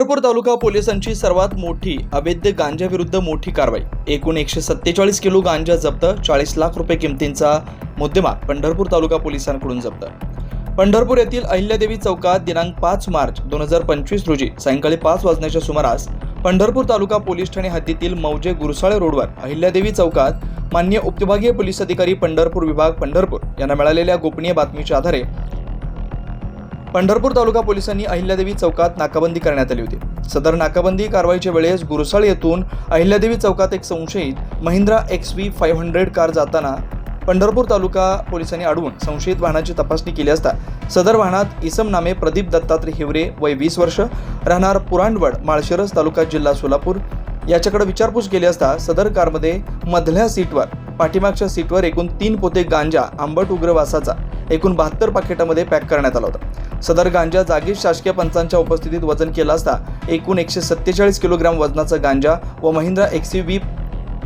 पंढरपूर तालुका पोलिसांची सर्वात मोठी अवैध गांजाविरुद्ध मोठी कारवाई. एकूण एकशे सत्तेचाळीस किलो गांजा जप्त चाळीस लाख रुपये किमतींचा मुद्देमाल पंढरपूर तालुका पोलिसांकडून जप्त. पंढरपूर येथील अहिल्यादेवी चौकात दिनांक पाच मार्च दोन हजार पंचवीस रोजी सायंकाळी पाच वाजण्याच्या सुमारास पंढरपूर तालुका पोलीस ठाणे हद्दीतील मौजे गुरसाळे रोडवर अहिल्यादेवी चौकात मान्य उपविभागीय पोलीस अधिकारी पंढरपूर विभाग पंढरपूर यांना मिळालेल्या गोपनीय बातमीच्या आधारे पंढरपूर तालुका पोलिसांनी अहिल्यादेवी चौकात नाकाबंदी करण्यात आली होती. सदर नाकाबंदी कारवाईच्या वेळेस गुरुसाळ येथून अहिल्यादेवी चौकात एक संशयित Mahindra X V five hundred car जाताना पंढरपूर तालुका पोलिसांनी अडवून संशयित वाहनाची तपासणी केली असता सदर वाहनात इसम नामे प्रदीप दत्तात्रय हिवरे वय वीस वर्ष राहणार पुरांडवड माळशिरस तालुका जिल्हा सोलापूर. याच्याकडे विचारपूस केली असता सदर कारमध्ये मधल्या सीटवर पाठीमागच्या सीटवर एकूण तीन पोते गांजा आंबट उग्र वासाचा एकूण बहात्तर पाकिटामध्ये पॅक करण्यात आला होता. सदर गांजा जागीच शासकीय पंचांच्या उपस्थितीत वजन केला असता एकूण एकशे सत्तेचाळीस किलोग्राम वजनाचा गांजा व Mahindra X V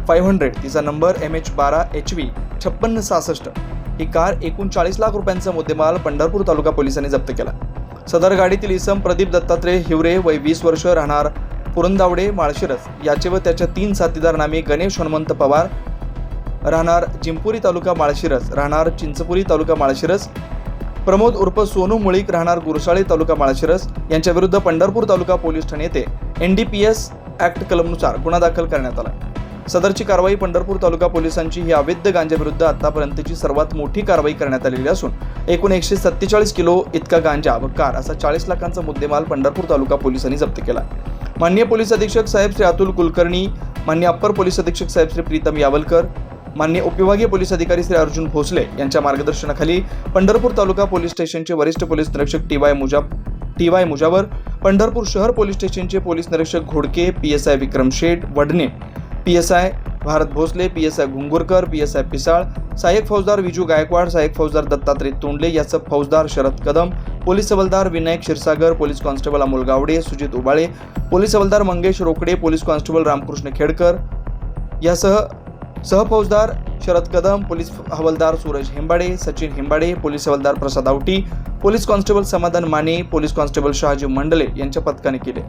five hundred तिचा नंबर एम एच बारा एच व्ही छप्पन्न सहासष्ट. ही कार एकूण चाळीस लाख रुपयांचा मुद्देमाल पंढरपूर तालुका पोलिसांनी जप्त केला. सदर गाडीतील इसम प्रदीप दत्तात्रय हिवरे वय वीस वर्ष राहणार पुरंदावडे माळशिरस. याचे व त्याच्या तीन साथीदार नामे गणेश हनुमंत पवार राहणार जिंपुरी तालुका माळशिरस राहणार चिंचपुरी तालुका माळशिरस प्रमोद उर्फ सोनू मुळीक राहणार गुरसाळे तालुका माळशिरस. यांच्या विरुद्ध पंढरपूर तालुका पोलीस ठाणे येथे N D P S act कलमनुसार गुन्हा दाखल करण्यात आला. सदरची कारवाई पंढरपूर तालुका पोलिसांची ही अवैध गांजाविरुद्ध आतापर्यंतची सर्वात मोठी कारवाई करण्यात आलेली असून एकूण एकशे सत्तेचाळीस किलो इतका गांजा व कार असा चाळीस लाखांचा मुद्देमाल पंढरपूर तालुका पोलिसांनी जप्त केला. मान्य पोलीस अधीक्षक साहेब श्री अतुल कुलकर्णी मान्य अप्पर पोलीस अधीक्षक साहेब श्री प्रीतम यावलकर मान्य उपविभागीय पोलीस अधिकारी श्री अर्जुन भोसले यांच्या मार्गदर्शनाखाली पंढरपूर तालुका पोलीस स्टेशनचे वरिष्ठ पोलीस निरीक्षक T Y Mujab T Y Mujawar Pandharpur शहर पोलीस स्टेशनचे पोलीस निरीक्षक Ghodke P S I Vikram Sheth Wadne P S I Bharat Bhosale P S I Ghungurkar P S I Pisal सहाय्यक फौजदार विजू गायकवाड सहाय्यक फौजदार दत्तात्रय तोंडले यासह फौजदार शरद कदम पोलीस हवालदार Vinayak Kshirsagar police constable Amol Gawade Sujit Ubale police हवालदार Mangesh Rokade police constable Ramkrishna Khedkar यासह सहफौजदार शरद कदम पोलीस हवालदार सूरज हेंबाडे सचिन हेंबाडे पोलीस हवालदार Prasad Awati police constable Samadhan Mane police constable Shahaji Mandale यांच्या पथकाने केले.